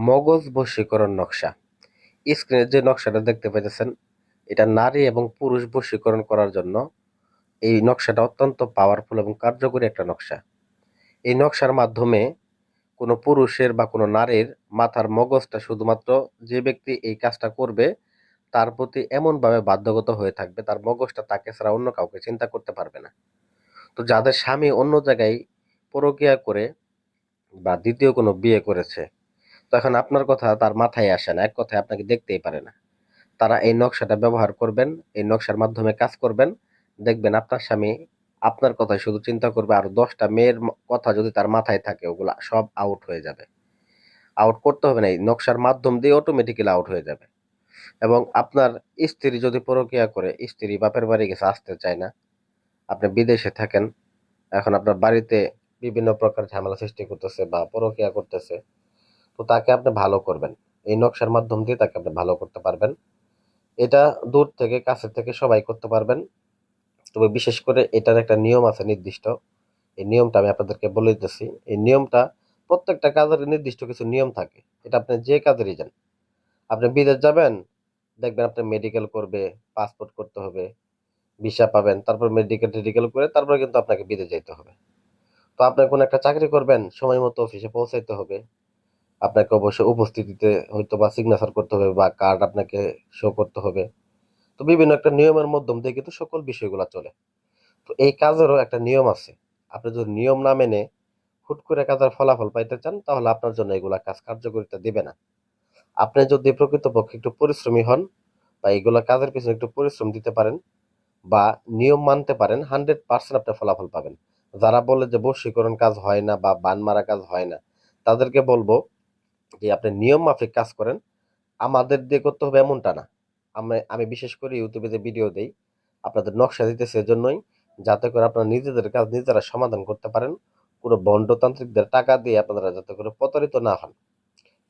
মগজ বশীকরণ নকশা। স্ক্রিনে যে নকশাটা দেখতে পাইতেছেন, এটা নারী এবং পুরুষ বশীকরণ করার জন্য এই নকশাটা অত্যন্ত পাওয়ারফুল এবং কার্যকরী একটা নকশা। এই নকশার মাধ্যমে কোনো পুরুষের বা কোনো নারীর মাথার মগজটা শুধুমাত্র যে ব্যক্তি এই কাজটা করবে, তার প্রতি এমনভাবে বাধ্যগত হয়ে থাকবে, তার মগজটা তাকে ছাড়া অন্য কাউকে চিন্তা করতে পারবে না। তো যাদের স্বামী অন্য জায়গায় পরকীয়া করে বা দ্বিতীয় কোনো বিয়ে করেছে তখন আপনার কথা তার মাথায় আসে না, এক কথায় আপনাকে দেখতেই পারে না। তারা এই নকশাটা ব্যবহার করবেন, এই নকশার মাধ্যমে কাজ করবেন, দেখবেন আপনার স্বামী আপনার কথাই শুধু চিন্তা করবে, আর দশটা মেয়ের কথা যদি তার মাথায় থাকে, ওগুলা সব আউট হয়ে যাবে। আউট করতে হবে না, এই নকশার মাধ্যম দিয়ে অটোমেটিক্যালি আউট হয়ে যাবে। এবং আপনার স্ত্রী যদি পরকীয়া করে, স্ত্রী বাপের বাড়ি গেছে, আসতে চায় না, আপনি বিদেশে থাকেন, এখন আপনার বাড়িতে বিভিন্ন প্রকার ঝামেলা সৃষ্টি করতেছে বা পরকীয়া করতেছে তো তাকে আপনি ভালো করবেন। এই নকশার মাধ্যম দিয়ে তাকে আপনি ভালো করতে পারবেন। এটা দূর থেকে কাছে থেকে সবাই করতে পারবেন। তবে বিশেষ করে এটার একটা নিয়ম আছে নির্দিষ্ট। এই নিয়মটা আমি আপনাদেরকে বলে দিতেছি। এই নিয়মটা প্রত্যেকটা কাজের নির্দিষ্ট কিছু নিয়ম থাকে। এটা আপনি যে কাজেরই যান। আপনি বিদেশ যাবেন, দেখবেন আপনি মেডিকেল করবে পাসপোর্ট করতে হবে ভিসা পাবেন, তারপর মেডিকেল টেডিকেল করে তারপরে কিন্তু আপনাকে বিদেশ যেতে হবে। তো আপনি কোনো একটা চাকরি করবেন, সময় মতো অফিসে পৌঁছাইতে হবে। আপনাকে অবশ্যই উপস্থিতিতে হয়তো বা সিগনেচার করতে হবে বা কার্ড আপনাকে শো করতে হবে। তো বিভিন্ন একটা নিয়মের মাধ্যম দিয়ে কিন্তু সকল বিষয়গুলো চলে। তো এই কাজেরও একটা নিয়ম আছে। আপনি যদি নিয়ম না মেনে হুট করে কাজের ফলাফল পাইতে চান, তাহলে আপনার জন্য এগুলা কাজ কার্যকরিতা দিবে না। আপনি যদি প্রকৃতপক্ষে একটু পরিশ্রমী হন বা এগুলা কাজের পিছনে একটু পরিশ্রম দিতে পারেন বা নিয়ম মানতে পারেন হান্ড্রেড পার্সেন্ট আপনি ফলাফল পাবেন। যারা বলে যে বশীকরণ কাজ হয় না বা বান মারা কাজ হয় না, তাদেরকে বলব যে আপনি নিয়ম মাফিক কাজ করেন, আমাদের দিয়ে করতে হবে এমনটা না। আমি আমি বিশেষ করে ইউটিউবে যে ভিডিও দেই, আপনাদের নকশা দিতেছে এজন্যই, যাতে করে আপনারা নিজেদের কাজ নিজেরা সমাধান করতে পারেন, কোনো বন্ডতান্ত্রিকদের টাকা দিয়ে আপনারা যাতে করে প্রতারিত না হন।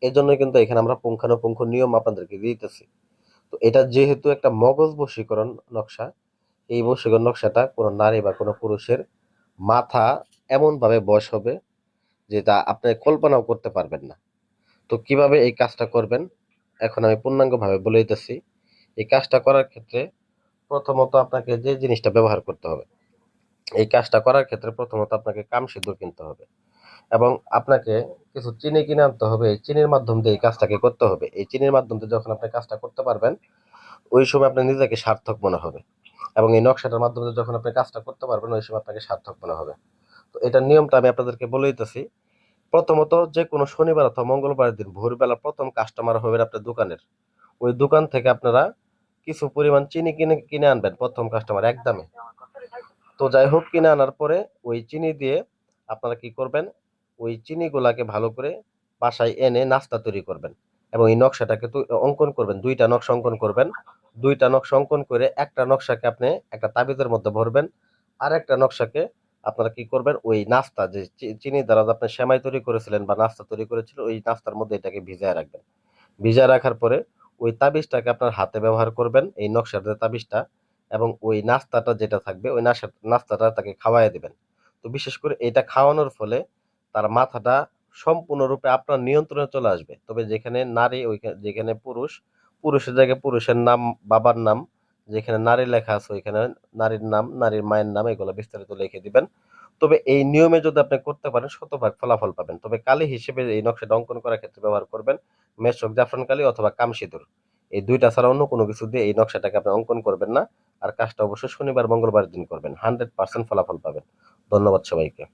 এই জন্যই কিন্তু এখানে আমরা পুঙ্খানুপুঙ্খ নিয়ম আপনাদেরকে দিতেছি। তো এটা যেহেতু একটা মগজ বশীকরণ নকশা, এই বশীকরণ নকশাটা কোনো নারী বা কোনো পুরুষের মাথা এমনভাবে বয়স হবে, যেটা আপনি কল্পনাও করতে পারবেন না। তো কীভাবে এই কাজটা করবেন? এখন আমি পূর্ণাঙ্গভাবে বলে দিতেছি, এই কাজটা করার ক্ষেত্রে প্রথমত আপনাকে যে জিনিসটা ব্যবহার করতে হবে, এই কাজটা করার ক্ষেত্রে প্রথমত আপনাকে কাম সিঁদুর কিনতে হবে এবং আপনাকে কিছু চিনি কিনে আনতে হবে, এই চিনির মাধ্যম দিয়ে এই কাজটাকে করতে হবে। এই চিনির মাধ্যম দিয়ে যখন আপনি কাজটা করতে পারবেন, ওই সময় আপনার নিজেকে সার্থক মনে হবে এবং এই নকশাটার মাধ্যমে যখন আপনি কাজটা করতে পারবেন, ওই সময় আপনাকে সার্থক মনে হবে। তো এটার নিয়মটা আমি আপনাদেরকে বলে দিতেছি প্রথমত যে কোনো শনিবার অথবা মঙ্গলবারের দিন ভোরবেলা প্রথম কাস্টমার হবেন আপনার দোকানের। ওই দোকান থেকে আপনারা কিছু পরিমাণ চিনি কিনে কিনে আনবেন প্রথম কাস্টমার একদমে তো যাই হোক, কিনে আনার পরে ওই চিনি দিয়ে আপনারা কি করবেন? ওই চিনিগুলাকে ভালো করে বাসায় এনে নাস্তা তৈরি করবেন এবং এই নকশাটাকে অঙ্কন করবেন। দুইটা নকশা অঙ্কন করবেন। দুইটা নকশা অঙ্কন করে একটা নকশাকে আপনি একটা তাবিজের মধ্যে ভরবেন। আর একটা নকশাকে আপনারা কি করবেন? ওই নাস্তা যে চিনি দ্বারা আপনি সেমাই তৈরি করেছিলেন বা নাস্তা তৈরি করেছিলেন, ওই নাস্তার মধ্যে এটাকে ভিজায় রাখবেন। ভিজায় রাখার পরে ওই তাবিজটাকে আপনার হাতে ব্যবহার করবেন, এই নকশার যে তাবিজটা এবং ওই নাস্তাটা যেটা থাকবে, ওই নাস্তা নাস্তাটা তাকে খাওয়াই দেবেন। তো বিশেষ করে এটা খাওয়ানোর ফলে তার মাথাটা সম্পূর্ণরূপে আপনার নিয়ন্ত্রণে চলে আসবে। তবে যেখানে নারী ওইখানে যেখানে পুরুষ, পুরুষের জায়গায় পুরুষের নাম, বাবার নাম যেখানে নারী লেখা আছে, ওইখানে নারীর নাম, নারীর মায়ের নাম এগুলো বিস্তারিত লিখে দিবেন। তবে এই নিয়মে যদি আপনি করতে পারেন, শতভাগ ফলাফল পাবেন। তবে কালি হিসেবে এই নকশাটা অঙ্কন করার ক্ষেত্রে ব্যবহার করবেন মেশক জাফরান কালি অথবা কামসিঁদুর এই দুইটা ছাড়া অন্য কোনো কিছু দিয়ে এই নকশাটাকে আপনি অঙ্কন করবেন না। আর কাজটা অবশ্যই শনিবার, মঙ্গলবার দিন করবেন। হান্ড্রেড পার্সেন্ট ফলাফল পাবেন। ধন্যবাদ সবাইকে।